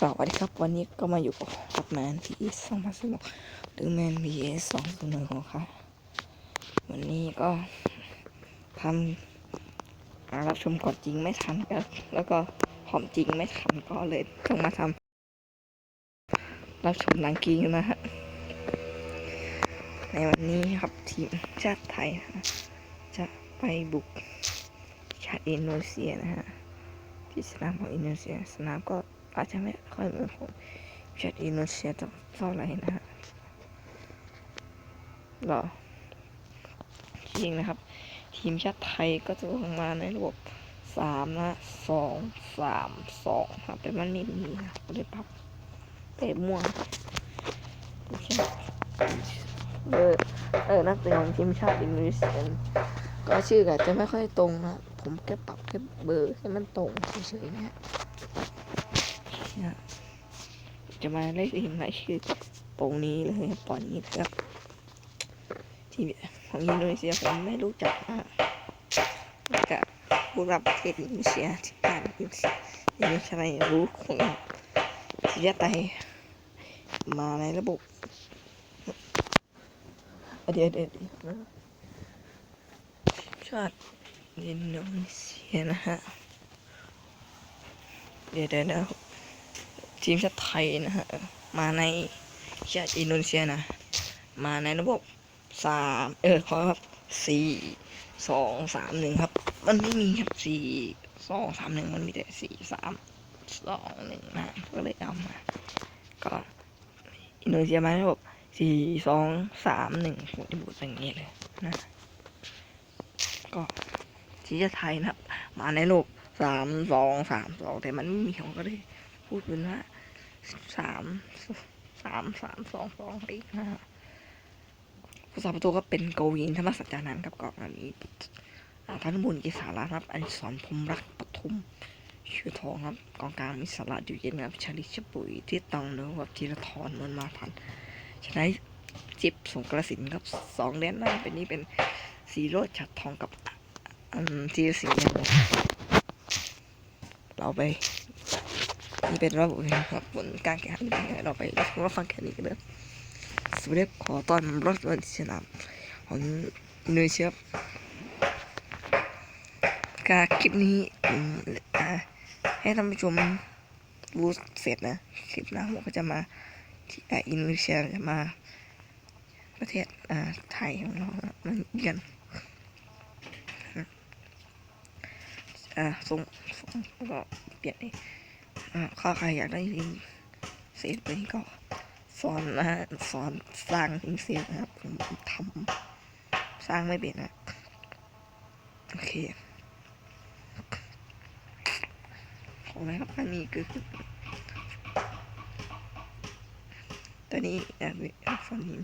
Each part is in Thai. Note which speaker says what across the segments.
Speaker 1: สวัสดีครับ วันนี้ก็มาอยู่กับแมนพีสองพันสิบหกหรือแมนพีเอสองศูนย์หนึ่งค่ะวันนี้ก็ทำอารับชมก่อนจริงไม่ทันก็แล้วก็หอมจริงไม่ทันก็เลยต้องมาทำรับชมหลังกิงนะฮะในวันนี้ครับทีมชาติไทยจะไปบุกชาติอินโดนีเซียนะฮะที่สนามของอินโดนีเซียสนามก็ อาจจะไม่ค่อยเหมือนของชาติอินโดนเซียเท่าไหร่นะฮะหรอจริงนะครับ ทีมชาติไทยก็จะลงมาในระบบสามนะสองสามสองครับแต่มันไม่มีนะก็เลยปรับเตะม่วงเคเออเออนักเตะของทีมชาติอินโดนีเซียก็ชื่ออาจจะไม่ค่อยตรงนะ ผมแค่ปรับแค่เบอร์ให้มันตรงเฉยๆนะ ฮะจะมาเล่นทีมรายชื่อตรงนี้เลยครับตอนนี้นะครับ ทีมของอินโดนีเซียผมไม่รู้จักนะแล้วก็ผู้รับประเทศอินโดนีเซียที่บ้านอินโดนีเซียอินโดนีเซียรู้ของทีมชาติไทยมาในระบบเดี๋ยวเดี๋ยวเดี๋ยวนะชาติอินโดนีเซียนะฮะเดี๋ยวเดี๋ยวนะ ทีมชาติไทยนะฮะมาในชาติอินโดนีเซียนะ มาในระบบสามเออขอครับสี่สองสามหนึ่งครับ มันไม่มีครับสี่สองสามหนึ่งมันมีแต่สี่สามสองหนึ่งนะก็เลยเอามา ก็อินโดนีเซียมาในระบบสี่สองสามหนึ่งหมดที่บุตอย่างนี้เลยนะก็ที่จะไทยนะครับ มาในโลกสามสองสามสองแต่มันไม่มีของก็เลยพูดเป็นว่า สามสามสามสองสองอีกนะฮะผู้สาประตูก็เป็นโกวินธรรมสัจจานันท์ครับกองหน้านี้อ่าธนบุญกิสาระครับอันสอนพรมรักปทุมชื่อทองครับกองกลางมีสาระอยู่เย็นครับชาลิชปุยที่ตองเนื้อกับธีรทรนนมาพันชนะจิบสงกระสินครับสองเล่นหน้าเป็นนี่เป็นสีโรดฉัดทองกับอืมที่สีแดงเราไป นี่เป็นระบบครับผลการแข่งขันเราไปรับฟังแค่นี้กันเลยสวัสดีครับขอต้อนรับวันที่สนามของอินโดนีเซียครับก็คลิปนี้ให้ท่านผู้ชมรู้เสร็จนะคลิปหน้าผมก็จะมาที่อินโดนีเซียจะมา ประเทศไทยของเรานะมันเยือนอ่าส่งส่งแล้วก็เปลี่ยนเอง อ่าถ้าใครอยากได้ลิงก์เซฟไปก็สอนนะฮะสอนสร้างลิงก์เซฟนะครับผมทำสร้างไม่เป็นนะโอเคของอะครับอันนี้คือตัวนี้อะฟอนนี้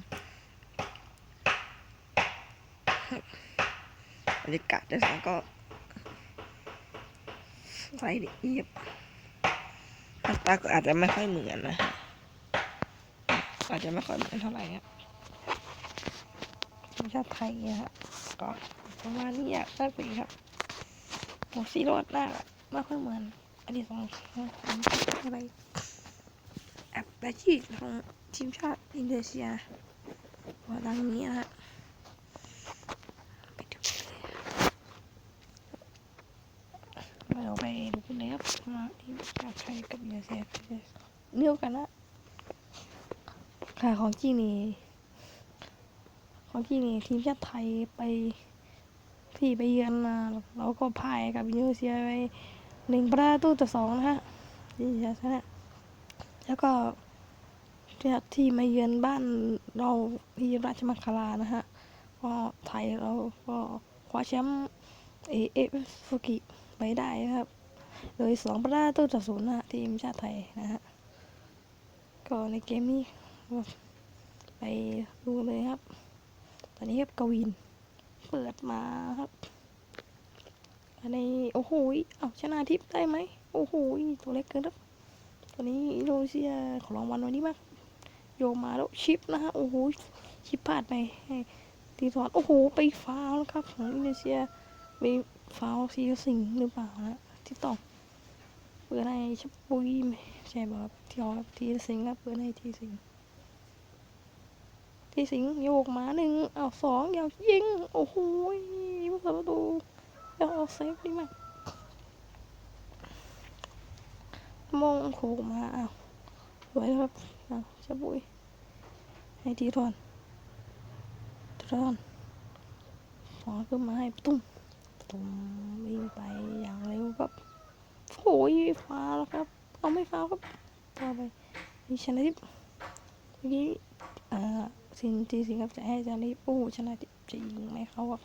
Speaker 1: บรรยากาศด้านหลังก็ไฟละเอียบาตาก็อาจจะไม่ค่อยเหมือนนะ อาจจะไม่ค่อยเหมือนเท่าไหร่ครับทีมชาติไทยนี่ยครับก็ประมาณนี้อยากได้ไปครับโมซีโรดหน้าไม่ค่อยเหมือนอันนี้สองอะไรแอบแบชีของทีมชาติอินโดนีเซียว่าดังนี้นะฮะไปดูกันเลย เราไปดูกันเลยครับมาทีมชาติไทยกับอินโดนีเซีย เดียวกันนะค่ะของที่นี่ของที่นี่ทีมชาติไทยไปที่ไปเยือนมาเราก็พ่ายกับอินโดนีเซียไปหนึ่งประตูต่อสองนะฮะที่ชนะแล้วก็ที่มาเยือนบ้านเราที่ราชมังคลานะฮะก็ไทยเราก็คว้าแชมป์เอเอฟฟุกิไปได้นะครับ โดยสองประตูต่อศูนย์นะทีมชาติไทยนะฮะ ก็ในเกมนี้ไปดูเลยครับ ตอนนี้ครับกวิน เปิดมาครับอันโอ้โหเอาชนะทิพย์ได้ไหมโอ้โหตัวเล็กเกินครับตอนนี้อินโดนีเซียขอรางวัลวันนี้มากโยมาแล้วชิปนะฮะโอ้โหชิปพลาดไปให้ตีสอดโอ้โหไปฟาวล์ครับของอินโดนีเซียไปฟาวซีสิงห์หรือเปล่านะที่ต้อง เปิด
Speaker 2: ดให้ชับปุยไม่ใช่บอกที่ออกทีสิงห์ครับเปิดให้ทีสิงห์ทีสิงห์โยกมาหนึ่งเอาสองยาวยิงโอ้โหผู้สาประตูยาวเอาเซฟดีมากมองโขกมาเอ้าสวยครับอ้าวชับปุยให้ทีทอนทอนขอขึ้นมาให้ตุ้มตุ้มวิ่งไปอย่างเร็วครับ โอ้ยฟ้าแล้วครับ เอาไม่ฟ้าครับต่อไปมีชนะทิพย์เมื่อกี้อ่าสินทีสิงครับจะให้ชนะทิพย์โอ้ชนะทิพย์จะยิงไหมเขาครับ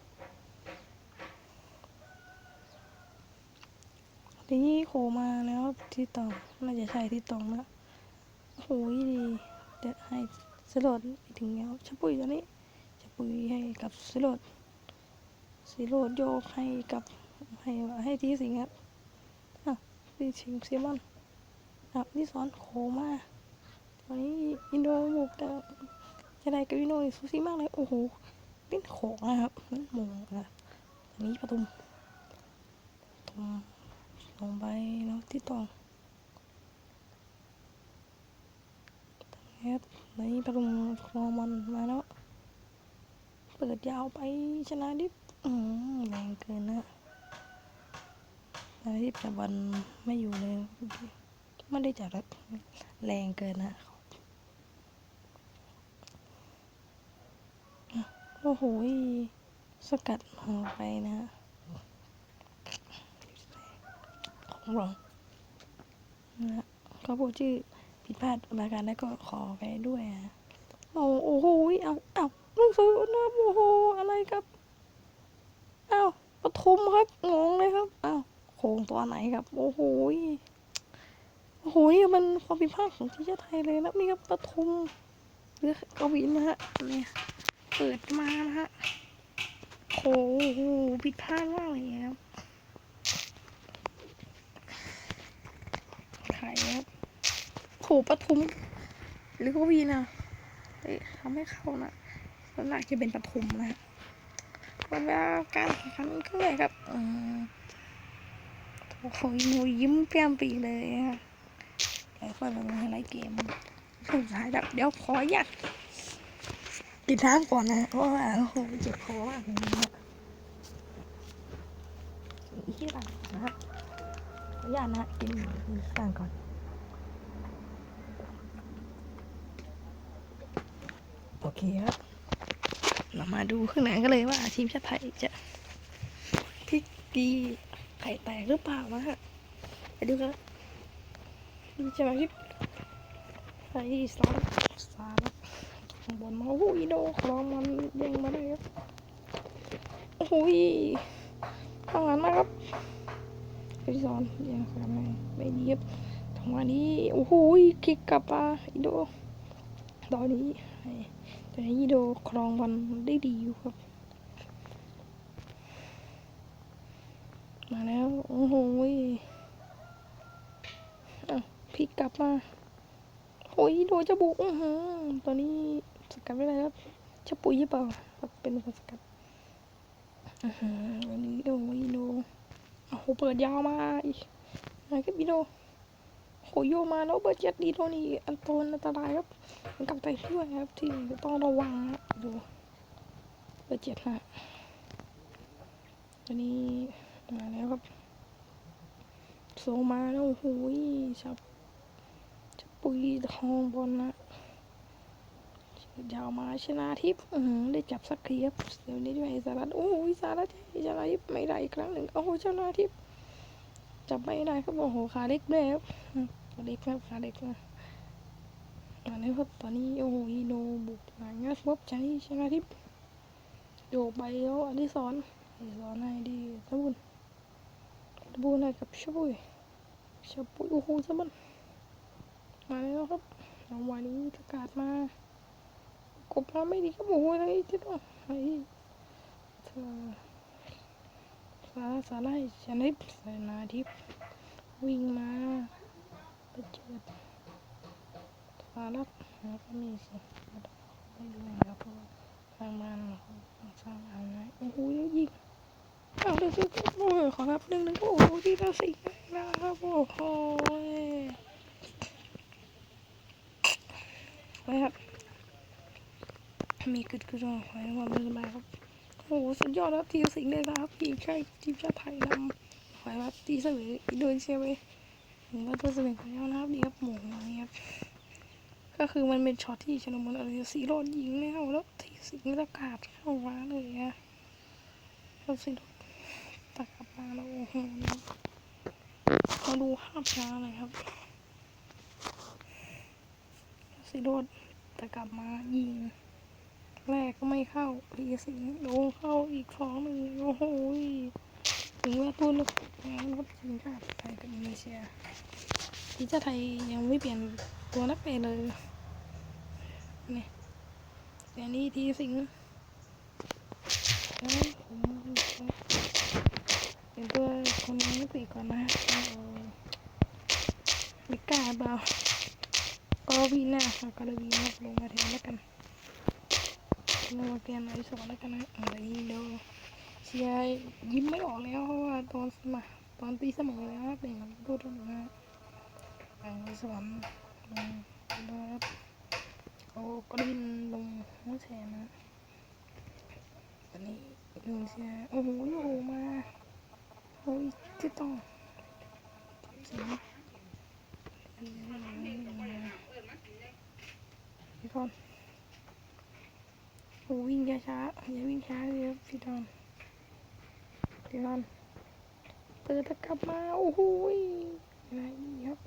Speaker 2: ทีนี้โคมาแล้วที่ตองน่าจะใช่ที่ตองนะโอ้ยดีเดี๋ยวให้สลดไปถึงแล้วชะปุยตอนนี้ชะปุยให้กับสลดสโลดโยกให้กับให้ให้ทีสิงครับ ที่ชิงเซมอนครับที่สอนโคมาตอนนี้อินโดบุกแต่จะได้กับอินโดนูซูซี่มากเลยโอ้โหเล่นโขงนะครับนั่นมงนะตอนนี้ประตูตรงลงไปแล้วที่ตองครับตอนนี้ประตูคลอมันมาแล้ว เปิดยาวไปชนะดิบอืมแรงเกินนะ อะไรที่จับบอลไม่อยู่เลยไม่ได้จับแล้วแรงเกินนะโอ้โหสกัดหัวไปนะของรองนะฮะเขาพูดชื่อผิดพลาดประการแล้วก็ขอไปด้วยนะโอ้โอ้โหเอาเอาลูกสูนะโอ้โหอะไรครับเอาปทุมครับงงเลยครับเอาโคร งตัวไหนครับ โอ้โหโอ้โหนี่มันความผิดพลาดของทีมชาติไทยเลยนะนี่ครับปทุมหรือกวินนะฮะเนี่ยเปิดมานะฮะโอ้โหผิดพลาดมากเลยครับใครครับโหปทุมหรือกวินอะเอ้ยทำให้เข้านะแล้วน่าจะเป็นปทุมนะฮะวันเวลาการแข่งขันครั้งแรกครับอืม โอ้โหหนูยิ้มแก้มปีเลยอะหลายคนมาไลฟ์เกมสุดท้ายแบบเดี๋ยวขออยากกินน้ำก่อนนะเพราะว่าโอ้โหเจ็บคอมากเลยนะที่หลังนะครับขออนุญาตนะกินต่างก่อนโอเคครับเรามาดูข้างในกันเลยว่าทีมชาติไทยจะพลิกดี ข่แตกหรือเปล่านะฮะไปดูกันดูใช่ไหมพี่ไอ้สารสารข้างบนมาโอ้โหอีโดคลองมันยังมาได้ครับโอ้โหทำงานมากครับไปสอนยังทำไมไม่ดีครับทำงานนี้โอ้โหคลิกกลับมาอีโดตอนนี้ไอ้ตอนนี้อีโดคลองมันได้ดีอยู่ครับ มาแล้ว โอ้โหยอะพลิกกลับมาโอ้ยโดนจะบุกอื้อหือตอนนี้สกัดไม่ได้ครับจะปุ๋ยหรือเปล่าครับเป็นคนสกัดอือหือวันนี้โอ้ยโดโอ้โหเปิดยาวมาอีกนะครับอีโดโหโยมาแล้วเบิร์เจ็ดดีโดนี่อันตรอันตรายครับกับใจด้วยครับ ที่ต้องระวังดูเบิร์เจ็ดนะตอนนี้ มาแล้วครับโซมาแล้วโอ้โหยชับชับปุยทองบอลนะยาวมาชนะทิพย์ได้จับสักทีครับเดี๋ยวนี้ด้วยสารัตโอ้ยสารัตชนะทิพย์ไม่ได้อีกครั้งหนึ่งโอ้โหชนะทิพย์จับไม่ได้ครับโอ้โหขาเล็กด้วยครับขาเล็กครับขาเล็กนะมาแล้ครับตอนนี้โอ้โหอีโนบุกมางัดวบใจชนะทิพย์โยกไปแล้วอดิศรอดิศรให้ดีตะบุญ บูนกับช่วยช่วยโอ้โหสมันมาแล้วครับรางวัลนี้ประกาศมากบมาไม่ดีครับโอ้โหอะไรที่ต้องไอ้เธอสาสาไลชนิดสนาทิพวิ่งมาไปเจอสารักแล้วก็มีสิไม่ดูนะครับเพราะว่าทางมันสร้างอะไรโอ้โหยิง เอาเลยสิโอ้ยขอครับหนึ่งหนึ่งโอ้โหที่เราสิแล้วครับโอ้โหไว้ครับ มีกึดกึดไว้ความเป็นสบายครับโอ้โหสุดยอดครับทีมสิงห์เลยนะครับทีมชาติทีมชาติไทยนำไว้ครับตีเสมออินโดนีเซียไปถึงว่าตัวเสมอของเรานะครับดีครับหมูนี่ครับก็คือมันเป็นช็อตที่ชนบุรีอะไรสีโรดยิงแล้วแล้วทีสิงห์ตะกาดเข้ามาเลยอะแล้วสีโรด ตะกาดมาแล้วโอ้โหมาดูภาพช้าเลยครับสีโรดตะกาดมายิง แรกก็ไม่เข้าทีสิงโดนเข้าอีกสองหนึ่งโอ้โหถึงว่าตัวนึกงานรถทีมชาติไทยกับอินโดนีเซียทีมชาติไทยยังไม่เปลี่ยนตัวนักเตะเลยนี่แต่นี่ทีสิง เอ้ยผมเป็นตัวคนนักเตะก่อนนะไม่กล้าเปล่าก็วีน้าค่ะก็เลยวีน้าลงมาแทนแล้วกันเรามาเปลี่ยนไอ้สองแล้วกันนะอะไรนี้เดี๋ยวเชียร์ยิ้มไม่ออกแล้วเพราะว่าตอนสมาตอนตีเสมอแล้วเป็นกับพูดถึงนะไอ้สวรรค์ลงนะครับโอ้กรินลงหัวแชร์นะตอนนี้ลงเชียร์โอ้โหโยมา โอ้ยที่ต้องจริงพี่คนโอ้วิ่งช้าๆอย่าวิ่งช้าเลยครับพี่ดอนพี่ดอนเปิดตะกลับมาโอ้โหยอะไรนี่ครับ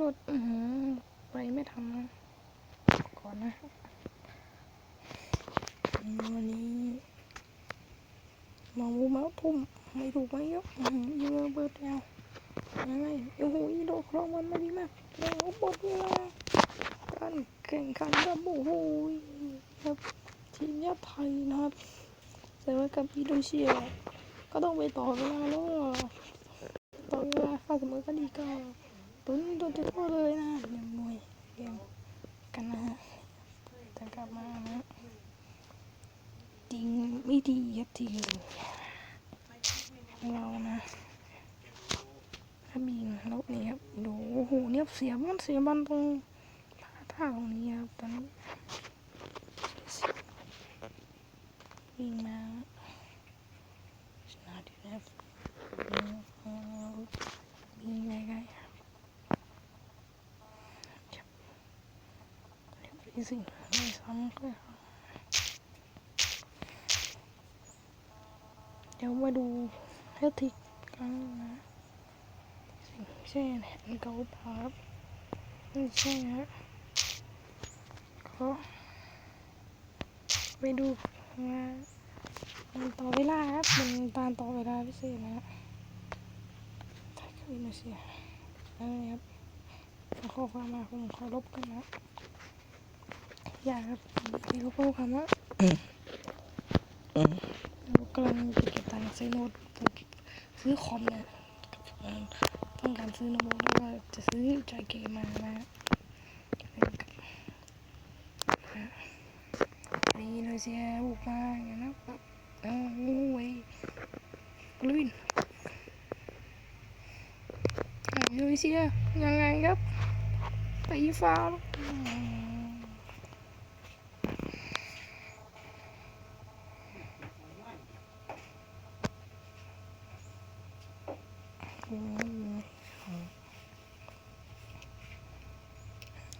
Speaker 2: รถอือไปไม่ทันนะก่อนนะวันนี้ มาวูมาทุ่มไม่ถูกไหมครับอือหือยิระเบิดแล้วยังไงโอ้โหโดครองมันมาดีมากแล้วบทเวลาการแข่งขันครับโอ้โหยครับทีมชาติไทยนะครับ แต่ว่ากับอินโดนีเซียก็ต้องไปต่อเวลาแล้วต่อเวลาค่าเสมอก็ดีก็ตุนตุนจุดโทษเลยนะเดี๋ยวมวยเกมกันนะฮะแต่กลับมานะ ริงไม่ดีครับทีมของเรานะถ้ามีแล้วนี่ครับดูโอ้โหเนี่ยเสียมันเสียมันตรงท่าตรงนี้ครับตอนนี้วิ่งมาชนะดีนะวิ่งไงไงจับเรียบร้อยสิไม่ซ้ำก็ เดี๋ยวมาดูเฮลทิกกันนะสิ่งแช่แหนเกาพาร์ไม่ใช่ฮะก็ไปดูว่ามันต่อเวลาครับมันตามต่อเวลาพิเศษนะไทยกับอินโดนีเซียนั่นเองครับขอความมาผมขอลบกันนะอยากครับที่เขาพูดคำว่า กำลังจะเก็บตังค์ซื้อโน้ตซื้อคอมเนี่ยต้องการซื้อโน้ตแล้วก็จะซื้อจอยเกมมานะนี่อินโดนีเซียบุกมาอย่างนั้นครับเอาโอ้ยกลืนอินโดนีเซียยังไงครับตีฟาวล์อืมโอ้ย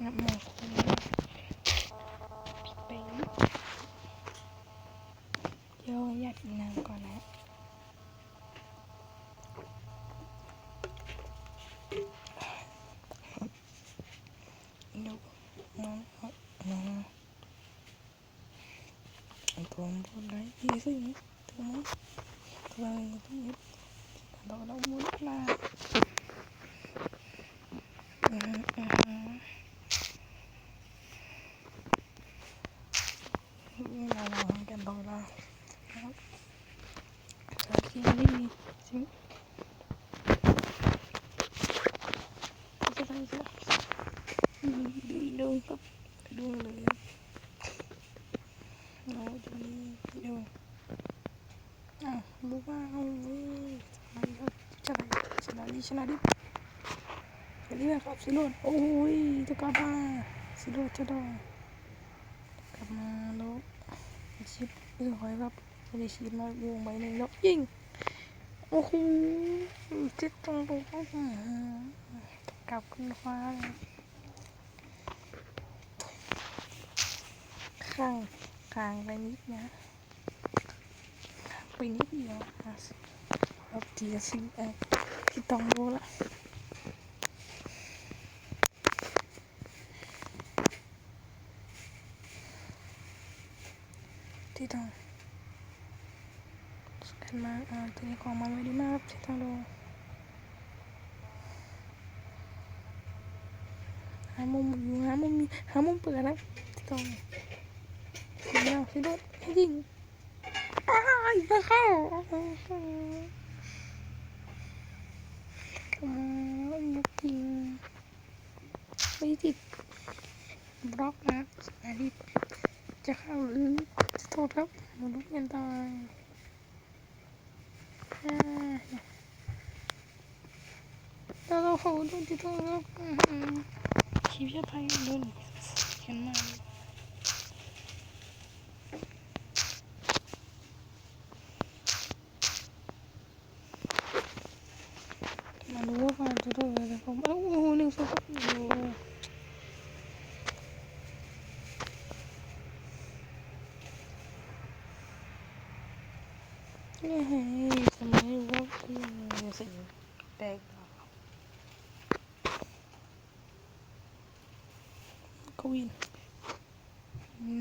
Speaker 2: งับหมอกคนไปเดี๋ยวอยากกินน้ำก่อนนะ ดูน้องน้อง ตัวมันพูดไรยี่สิตัวมันตัวมันตัวนี้ตัวเรามุดมาอืมอืมอืมนี่เราลองกันต่อละครับโอเคนี่จริงจะได้จะ ดูดูครับดูเลยเราจะมีดูอะบุกมาเอาเลยสบายครับจะไปช นะดีดีชนะดิไปเรื่อยครับสิโรดโอ้ยตัวกลับมาสิโรดจะได้กลับมาแล้วชิดเออหอยครับไม่ได้ชิดมาโยงไปหนึ่งแล้วยิงโอ้โหจิตตรงตรงอื้อหือกลับขึ้นฟ้าเลยข้างข้างไปนิดนะไปนิดเดียวอะครับทีละสิเออ ที่ต้องรู้ละที่ต้องสแกนมาอ่าตัวนี้ของมันไว้ดีมากที่ต้องดูหามุมอยู่หามุมมีหามุมเปิดนะที่ต้องสีเงาสีรถให้ยิงอ้ายไม่เข้าทำไมไม่ยิงไม่ ติดบล็อกนะอาทิตย์จะเข้าหรือจะโทษครับหมดลูกเงินตายอ่าแล้วเราโหดนที่โทษครับอื้อหือชีวิตไทยโดนเขียนมาดูว่าฟันจะโดนอะไรผมเอ้าโอ้โหหนึ่งสองครับโอ้โห นี่ไงสมัยว่าสิ่งแตกก วิน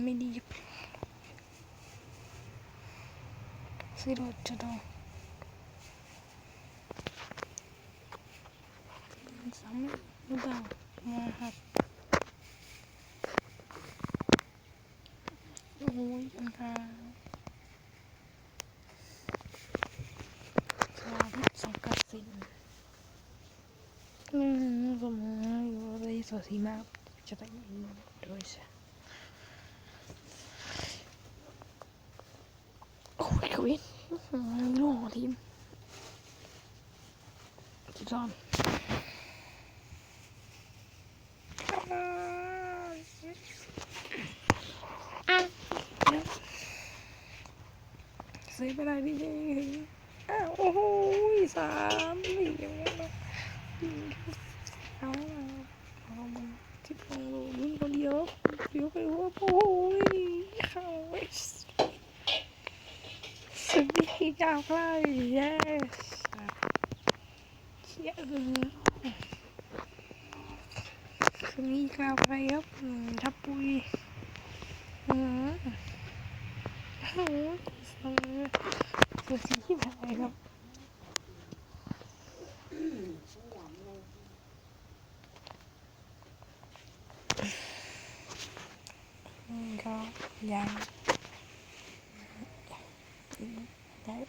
Speaker 2: ไม่ดีสิรถจะต้องสามไม่ได้มาหักโอ้ยอันตรายสาธิตสังกัดสินอืมผมอยู่ในสวนสีมากจะได้ยินด้วยใช่โอ้ยกวินลูกของทีมจิตรอนเสียไปได้พี่เจอ้าว โอ้โหสามเหลี่ยมแล้วเอาเอามันที่ฟองโลลุ้นคนเดียวเดี๋ยวไปว่าโอ้ยเข้าเวสสุด ที่ก้าวใกล้ yes เชี่ยเออคือมีก้าวใ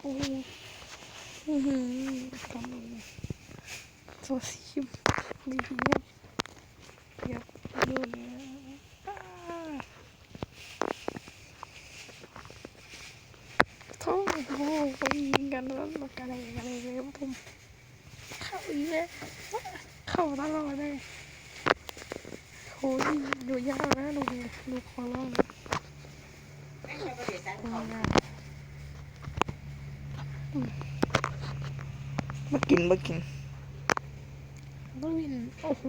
Speaker 2: กล้ครับอืมทับปุยอืมโอ้โหเอที่ผ่านครับอืมก็ยังได้โอ้อือหือทำตัวสีดีครับเดี๋ยวดูนะอ่าโอ้ไปยิงกันแล้วมากันอะไรเลยครับผมเข้าอีกแล้วเข้าตลอดเลยโอ้ยดูยากนะดูดูคอร้องนะโอ้ย
Speaker 1: มากินมากิน
Speaker 2: ก็วินโอ้โห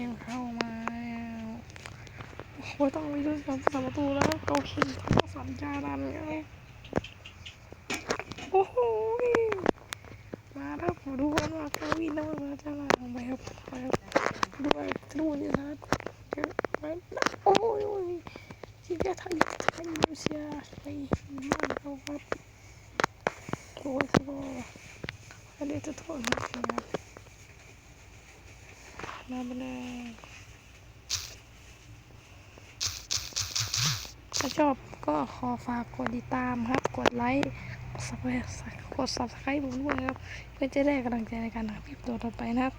Speaker 2: ยังเข้ามาโอ้โหต้องไปดูสามสามประตูแล้วโกคิงก็สัญญาดันแล้วโอ้โหมาแล้วผมดูกันว่าเกาวินนะมาจะมาลงไปครับไปครับดูไปดูนี่นะเดี๋ยวไปโอ้ยโอ้ยที่จะทำทำยูเซียไปมากเขาครับ โอ้ยสบายอันนี้จะโทษนะครับมาไปเลยถ้าชอบก็ขอฝากกดติดตามครับ กดไลค์กด subscribe ผมด้วยครับ เพื่อจะได้กำลังใจในการทำคลิปตัวต่อไปนะครับ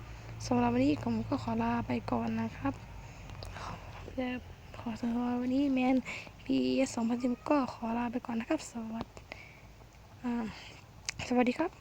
Speaker 2: สำหรับวันนี้ผมก็ขอลาไปก่อนนะครับจะขอสำหรับวันนี้แมน PS 2010ก็ขอลาไปก่อนนะครับ สวัสดีอ่า สวัสดีครับ